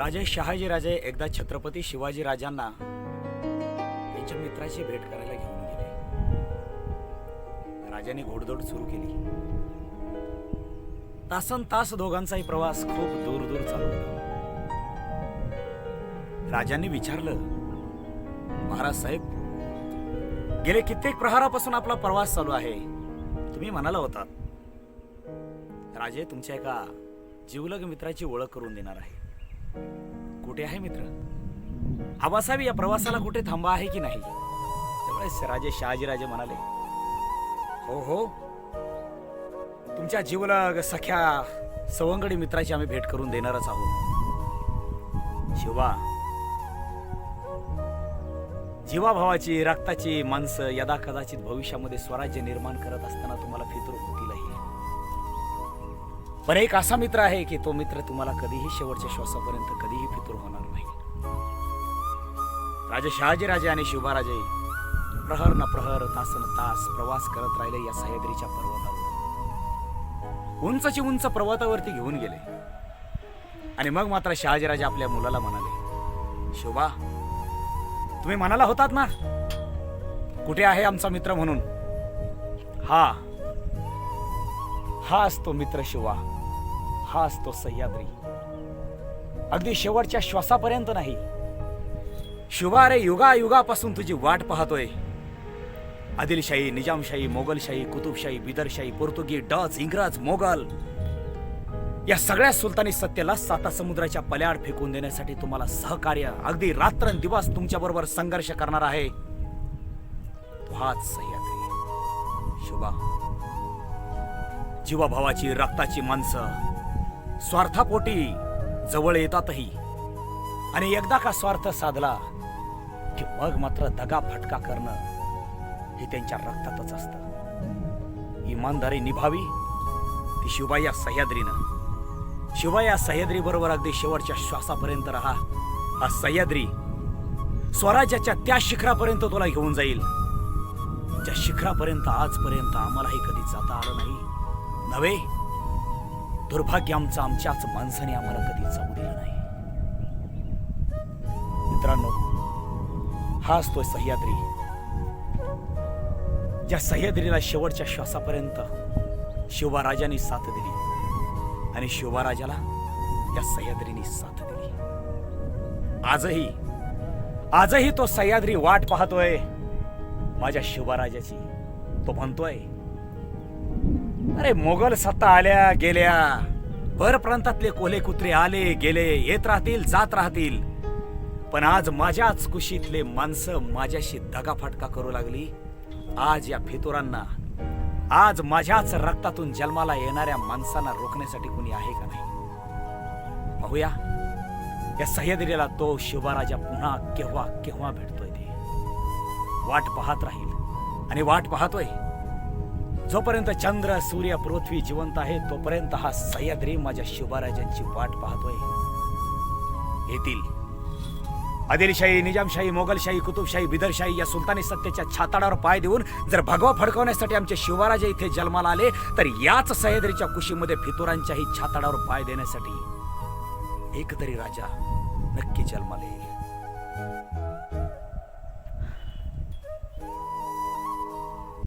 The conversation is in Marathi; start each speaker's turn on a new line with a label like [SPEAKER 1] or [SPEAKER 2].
[SPEAKER 1] राजे शहाजी राजे एकदा छत्रपती शिवाजी राजांना त्यांच्या मित्राची भेट करायला घेऊन गेले. राजाने घोडदौड सुरू केली. तासन तास दोघांचाही प्रवास खूप दूर दूर चालू होता. राजांनी विचारलं महाराज साहेब गेले कित्येक प्रहारापासून आपला प्रवास चालू आहे. तुम्ही म्हणाला होतात राजे तुमच्या एका जीवलग मित्राची ओळख करून देणार आहे कुठे आहे मित्र? आबासाहेब या प्रवासाला कुठे थांबा आहे की नाही? त्यावेळेस राजे शहाजीराजे म्हणाले हो हो. तुमच्या जीवलग सख्या सवंगडी मित्राची आम्ही भेट करून देणारच आहोत. शिवा जीवाभावाची रक्ताची माणसं यदा कदाचित भविष्यामध्ये स्वराज्य निर्माण करत असताना तुम्हाला फितरू होतीलही पण एक असा मित्र आहे की तो मित्र तुम्हाला कधीही शेवटच्या श्वासापर्यंत कधीही फितूर होणार नाही. राजे शहाजीराजे आणि शिवबाराजे प्रहर न प्रहर तासन तास प्रवास करत राहिले या सह्याद्रीच्या पर्वतावर. उंचची उंच पर्वतावरती घेऊन गेले. आणि मग मात्र शहाजीराजे आपल्या मुलाला म्हणाले शोभा तुम्ही म्हणाला होतात ना? कुठे आहे आमचा मित्र म्हणून? हा हा असतो मित्र शिवा हा असतो सह्याद्री. अगदी शेवटच्या श्वासापर्यंत नाही. शुभारे युगायुगापासून युगा युगापासून तुझी वाट पाहतोय. आदिलशाही निजामशाही मोगलशाही कुतुबशाही बिदरशाही पोर्तुगी डच इंग्रज मोगल या सगळ्या सुलतानी सत्तेला साता समुद्राच्या पल्याड फेकून देण्यासाठी तुम्हाला सहकार्य अगदी रात्रंदिवस तुमच्या बरोबर संघर्ष करणार आहे. तो हाच सह्याद्री. शुभा. जीवाभावाची रक्ताची माणसं. स्वार्थापोटी जवळ येतातही. आणि एकदा का स्वार्थ साधला की मग मात्र दगा फटका करणं हे त्यांच्या रक्तातच असतं. इमानदारी निभावी ती शिवा या सह्याद्रीनं. शिवाय या सह्याद्री बरोबर अगदी शेवटच्या श्वासापर्यंत राहा. हा सह्याद्री स्वराज्याच्या त्या शिखरापर्यंत तुला घेऊन जाईल. ज्या शिखरापर्यंत आजपर्यंत आम्हालाही कधी जाता आलं नाही. नव्हे? दुर्भाग्य आमचं आमच्याच माणसाने आम्हाला कधी जाऊ दिलं नाही. मित्रांनो हाच तो सह्याद्री. ज्या सह्याद्रीला शेवटच्या श्वासापर्यंत शिवराजांनी साथ दिली आणि शिवराजाला त्या सह्याद्रीने साथ दिली. आजही आजही तो सह्याद्री वाट पाहतोय. माझ्या शिवराजाची तो म्हणतोय अरे मोगल सत्ता आल्या गेल्या. परप्रांतातले कोले कुत्रे आले गेले येत राहतील जात राहतील. पण आज माझ्याच कुशीतले माणसं माझ्याशी दगाफटका करू लागली. आज या फितुरांना आज माझ्याच रक्तातून जन्माला येणाऱ्या माणसांना रोखण्यासाठी कुणी आहे का नाही? पाहूया. या सह्याद्रीला तो शिवराजा पुन्हा केव्हा केव्हा भेटतोय ते. वाट पाहत राहील. आणि वाट पाहतोय. जोपर्यंत चंद्र सूर्य पृथ्वी जिवंत आहे तोपर्यंत हा सह्याद्री माझ्या शिवराजांची वाट पाहतोय. येतील. आदिलशाही निजामशाही मोगलशाही कुतुबशाही बिदरशाही या सुलतानी सत्तेच्या छाताडावर पाय देऊन जर भगवा फडकवण्यासाठी आमचे शिवराजे इथे जन्माला आले तर याच सह्याद्रीच्या कुशीमध्ये फितुरांच्याही छाताडावर पाय देण्यासाठी एक तरी राजा नक्की जन्माला येईल.